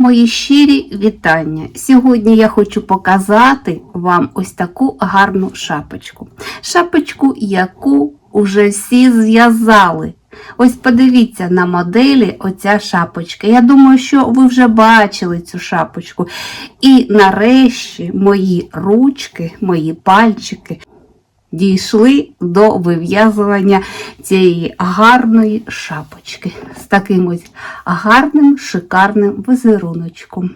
Мої щирі вітання. Сьогодні я хочу показати вам ось таку гарну шапочку. Шапочку, яку уже всі зв'язали. Ось подивіться на моделі оця шапочка. Я думаю, що ви вже бачили цю шапочку. І нарешті мої ручки, мої пальчики дійшли до вив'язування цієї гарної шапочки з таким ось гарним, шикарним візеруночком.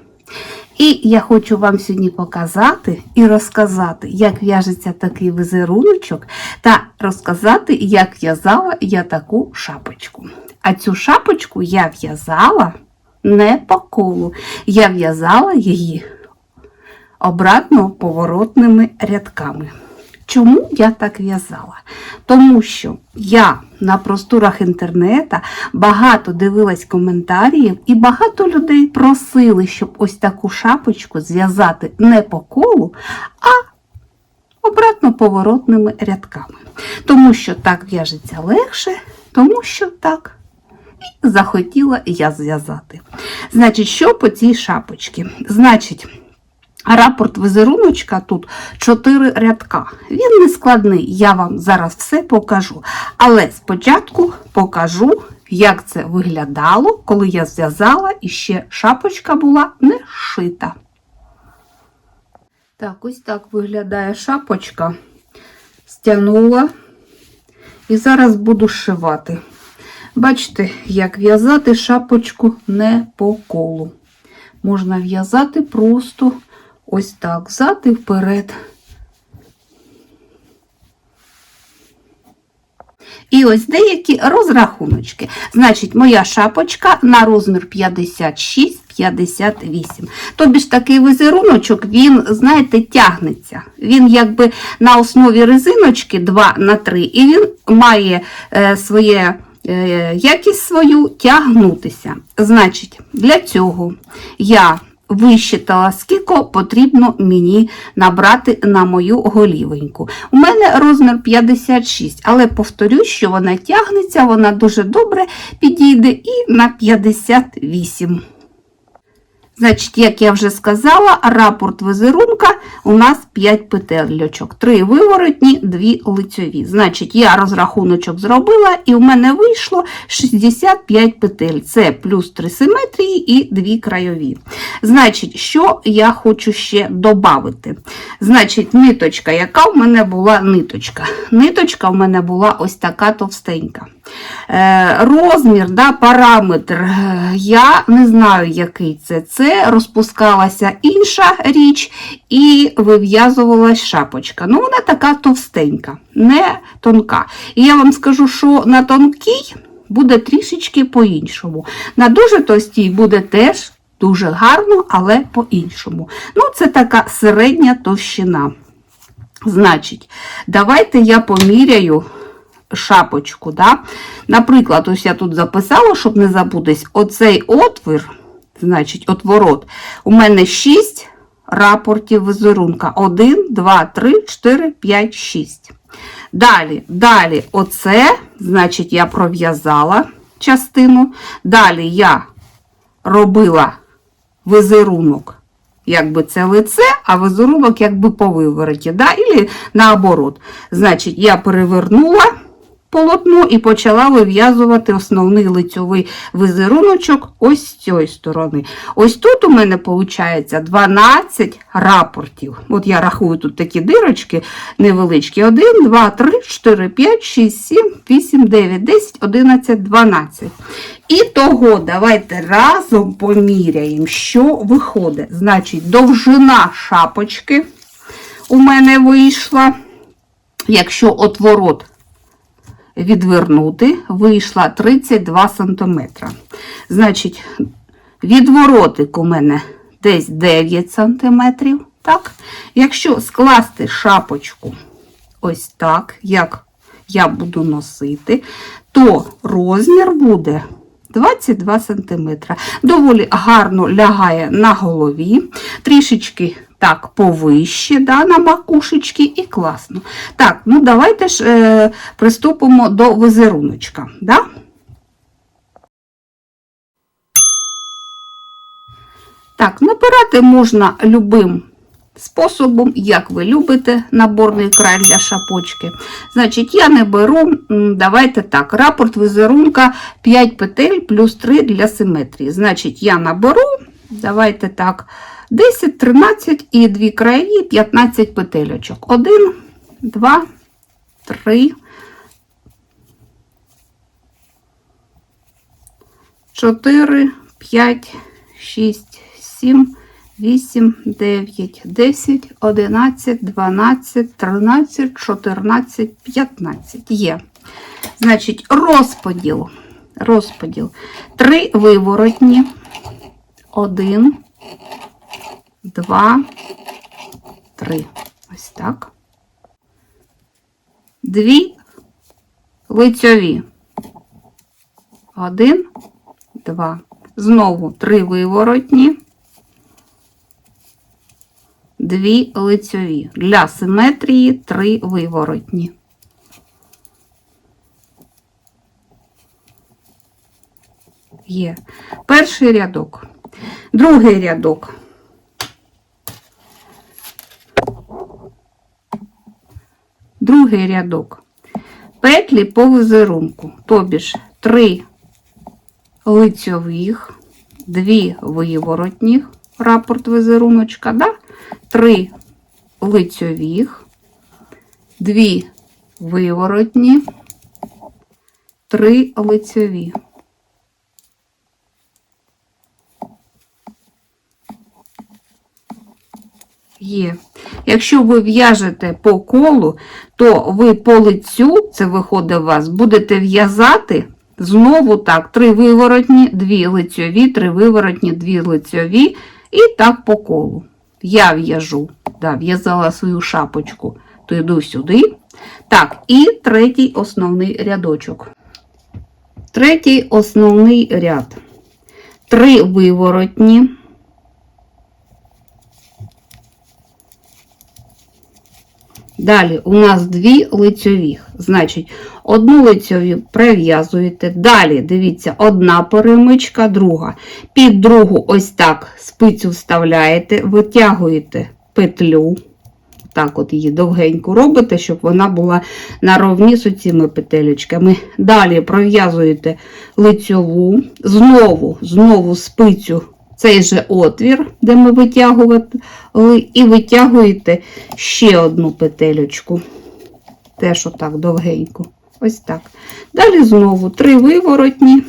І я хочу вам сьогодні показати і розказати, як в'яжеться такий візеруночок, та розказати, як в'язала я таку шапочку. А цю шапочку я в'язала не по колу, я в'язала її обратно поворотними рядками. Чому я так в'язала? Тому що я на просторах інтернету багато дивилась коментарів, і багато людей просили, щоб ось таку шапочку зв'язати не по колу, а обратно поворотними рядками. Тому що так в'яжеться легше, тому що так. І захотіла я зв'язати. Значить, що по цій шапочці? Значить, Рапорт візеруночка тут 4 рядка. Він не складний, я вам зараз все покажу. Але спочатку покажу, як це виглядало, коли я зв'язала і ще шапочка була не шита. Так, ось так виглядає шапочка. Стягнула і зараз буду шивати. Бачите, як в'язати шапочку не по колу. Можна в'язати просто ось так, взад і вперед. І ось деякі розрахуночки. Значить, моя шапочка на розмір 56-58. Тобі ж такий візеруночок, він, знаєте, тягнеться. Він якби на основі резиночки 2 на 3, і він має е, своє. е, Якість свою тягнутися. Значить, для цього я вищитала, скільки потрібно мені набрати на мою голівеньку. У мене розмір 56, але повторю, що вона тягнеться, вона дуже добре підійде і на 58. Значить, як я вже сказала, рапорт візерунка у нас 5 петельочок. 3 виворотні, 2 лицьові. Значить, я розрахуночок зробила і в мене вийшло 65 петель. Це плюс 3 симетрії і 2 крайові. Значить, що я хочу ще додати? Значить, ниточка, яка в мене була ниточка? Ниточка в мене була ось така товстенька. Е, розмір, да, параметр, е, я не знаю, який це. Це розпускалася інша річ і вив'язувалась шапочка. Ну, вона така товстенька, не тонка. І я вам скажу, що на тонкій буде трішечки по-іншому. На дуже товстій буде теж дуже гарно, але по-іншому. Ну, це така середня товщина. Значить, давайте я поміряю шапочку. Да? Наприклад, ось я тут записала, щоб не забутись, оцей отвір, значить, отворот, у мене 6 рапортів візерунка. 1, 2, 3, 4, 5, 6. Далі, далі, оце, значить, я пров'язала частину. Далі я робила візерунок. Якби це лице, а візерунок якби по вивороті, да? Ілі наоборот. Значить, я перевернула полотно і почала вив'язувати основний лицьовий візеруночок ось з цієї сторони. Ось тут у мене виходить 12 рапортів. От я рахую тут такі дирочки невеличкі. 1, 2, 3, 4, 5, 6, 7, 8, 9, 10, 11, 12. І того давайте разом поміряємо, що виходить. Значить, довжина шапочки у мене вийшла, якщо отворот відвернути, вийшла 32 см. Значить, відворотик у мене десь 9 см. Так? Якщо скласти шапочку ось так, як я буду носити, то розмір буде 22 см. Доволі гарно лягає на голові, трішечки так повище, да, на макушечки і класно. Так, ну давайте ж е, приступимо до візеруночка. Да? Так, набирати можна любим способом, як ви любите наборний край для шапочки. Значить, я не беру, давайте так, рапорт візерунка 5 петель плюс 3 для симетрії. Значить, я наберу, давайте так, 10, 13 і дві краї 15 петельочок. 1, 2, 3, 4, 5, 6, 7, 8, 9, 10, 11, 12, 13, 14, 15. Є. Значить, розподіл. Розподіл. Три виворотні. Один, два, три. Ось так. Дві лицьові. Один, два. Знову три виворотні, дві лицьові. Для симетрії три виворотні. Є. Перший рядок. Другий рядок. Другий рядок. Петлі по візерунку. Тобі ж три лицьових, дві виворотніх, рапорт візеруночка, да? Три лицьових, дві виворотні, три лицьові. Є. Якщо ви в'яжете по колу, то ви по лицю, це виходить у вас, будете в'язати знову так, три виворотні, дві лицьові, три виворотні, дві лицьові, і так по колу. Я в'яжу, да, в'язала свою шапочку, то йду сюди. Так, і третій основний рядочок. Третій основний ряд. Три виворотні. Далі у нас дві лицьових. Значить, одну лицьові прив'язуєте. Далі, дивіться, одна перемичка, друга. Під другу ось так спицю вставляєте, витягуєте петлю. Так от її довгенько робите, щоб вона була наровні з цими петелечками. Далі пров'язуєте лицьову, знову, знову спицю цей же отвір, де ми витягували, і витягуєте ще одну петелечку. Теж отак довгенько. Ось так. Далі знову три виворотні,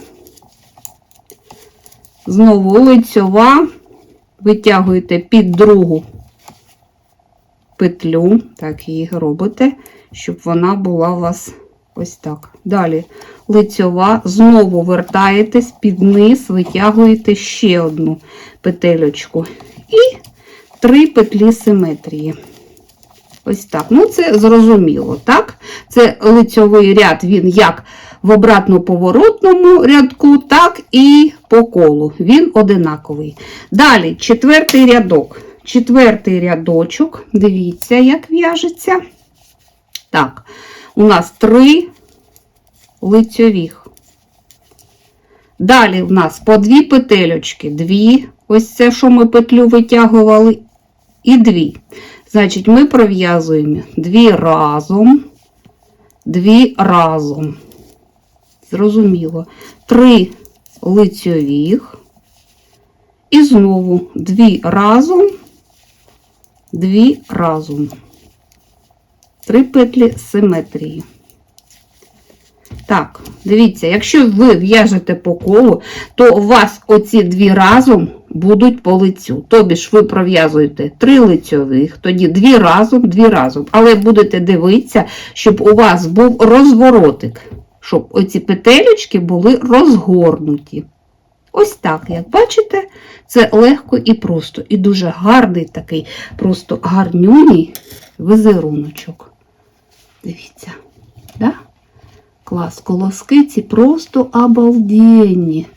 знову лицьова, витягуєте під другу петлю, так її робите, щоб вона була у вас ось так. Далі лицьова, знову вертаєтесь під низ, витягуєте ще одну петелечку. І три петлі симетрії. Ось так. Ну, це зрозуміло, так? Це лицьовий ряд, він як в обратно-поворотному рядку, так і по колу. Він одинаковий. Далі, четвертий рядок. Четвертий рядочок, дивіться, як в'яжеться. Так, у нас три лицьових. Далі в нас по дві петельочки, дві, ось це, що ми петлю витягували, і дві. Значить, ми пров'язуємо дві разом, дві разом. Зрозуміло. Три лицьових. І знову дві разом, дві разом. Три петлі симетрії. Так, дивіться, якщо ви в'яжете по колу, то у вас оці дві разом будуть по лицю. Тобі ж ви пров'язуєте три лицьових, тоді дві разом, дві разом. Але будете дивитися, щоб у вас був розворотик, щоб оці петелечки були розгорнуті. Ось так, як бачите, це легко і просто. І дуже гарний такий, просто гарнюній візеруночок. Дивіться, да? Клас, колоски ці просто обалденні.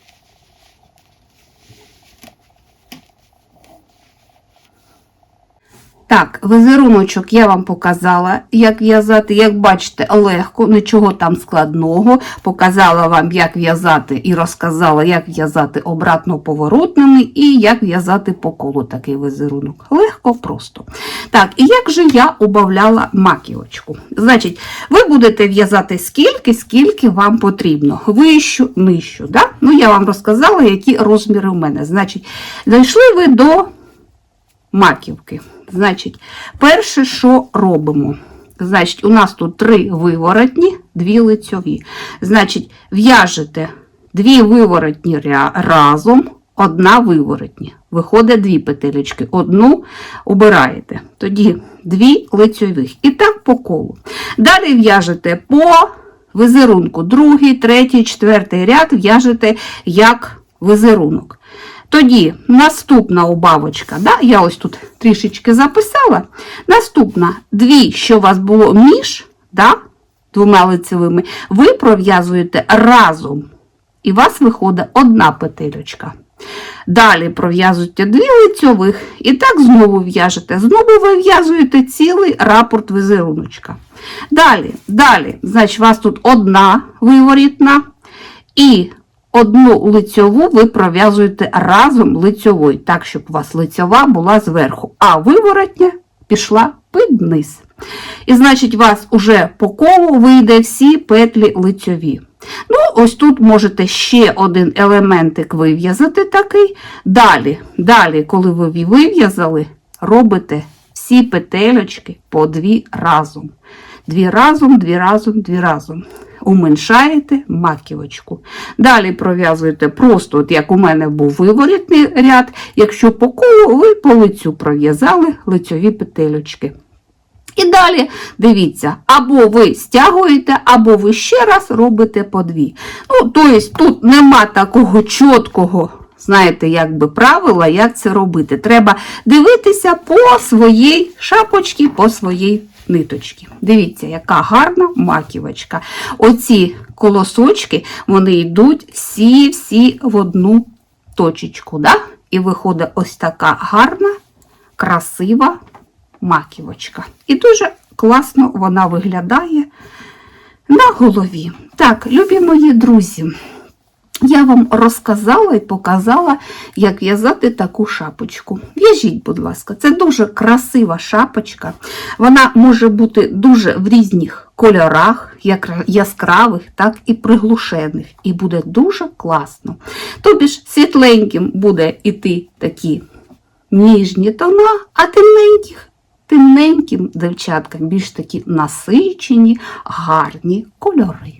Так, візеруночок я вам показала, як в'язати. Як бачите, легко, нічого там складного. Показала вам, як в'язати і розказала, як в'язати обратно поворотними і як в'язати по колу такий візерунок. Легко, просто. Так, і як же я убавляла маківочку? Значить, ви будете в'язати скільки, скільки вам потрібно. Вищу, нижчу. Да? Ну, я вам розказала, які розміри у мене. Значить, дійшли ви до маківки. Значить, перше, що робимо? Значить, у нас тут три виворотні, дві лицьові. Значить, в'яжете дві виворотні разом, одна виворотні. Виходить дві петелечки. Одну обираєте. Тоді дві лицьових. І так по колу. Далі в'яжете по візерунку. Другий, третій, четвертий ряд в'яжете як візерунок. Тоді наступна убавочка, да? я ось тут трішечки записала. Наступна дві, що у вас було між да? двома лицевими, ви пров'язуєте разом. І у вас виходить одна петельочка. Далі пров'язуєте дві лицьових і так знову в'яжете. Знову ви в'язуєте цілий рапорт візеруночка. Далі, далі, значить, у вас тут одна виворітна і одну лицьову ви пров'язуєте разом лицьовою, так, щоб у вас лицьова була зверху, а виворотня пішла під низ. І значить, у вас уже по колу вийде всі петлі лицьові. Ну, ось тут можете ще один елементик вив'язати такий. Далі, далі, коли ви вив'язали, робите всі петельочки по дві разом. Дві разом, дві разом, дві разом. Уменшаєте маківочку. Далі пров'язуєте просто, от як у мене був виворітний ряд, якщо по колу ви по лицю пров'язали лицьові петельочки. І далі дивіться, або ви стягуєте, або ви ще раз робите по дві. Ну, тобто тут нема такого чіткого, знаєте, якби правила, як це робити. Треба дивитися по своїй шапочці, по своїй ниточці. Дивіться, яка гарна маківочка. Оці колосочки, вони йдуть всі-всі в одну точечку. Да? І виходить ось така гарна, красива маківочка. І дуже класно вона виглядає на голові. Так, любі мої друзі, я вам розказала і показала, як в'язати таку шапочку. В'яжіть, будь ласка, це дуже красива шапочка. Вона може бути дуже в різних кольорах, як яскравих, так і приглушених. І буде дуже класно. Тобі ж світленьким буде іти такі ніжні тона, а темненьких темненьким дівчаткам більш такі насичені, гарні кольори.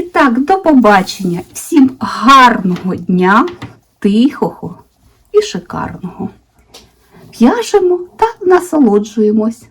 І так, до побачення. Всім гарного дня, тихого і шикарного. В'яжемо та насолоджуємось.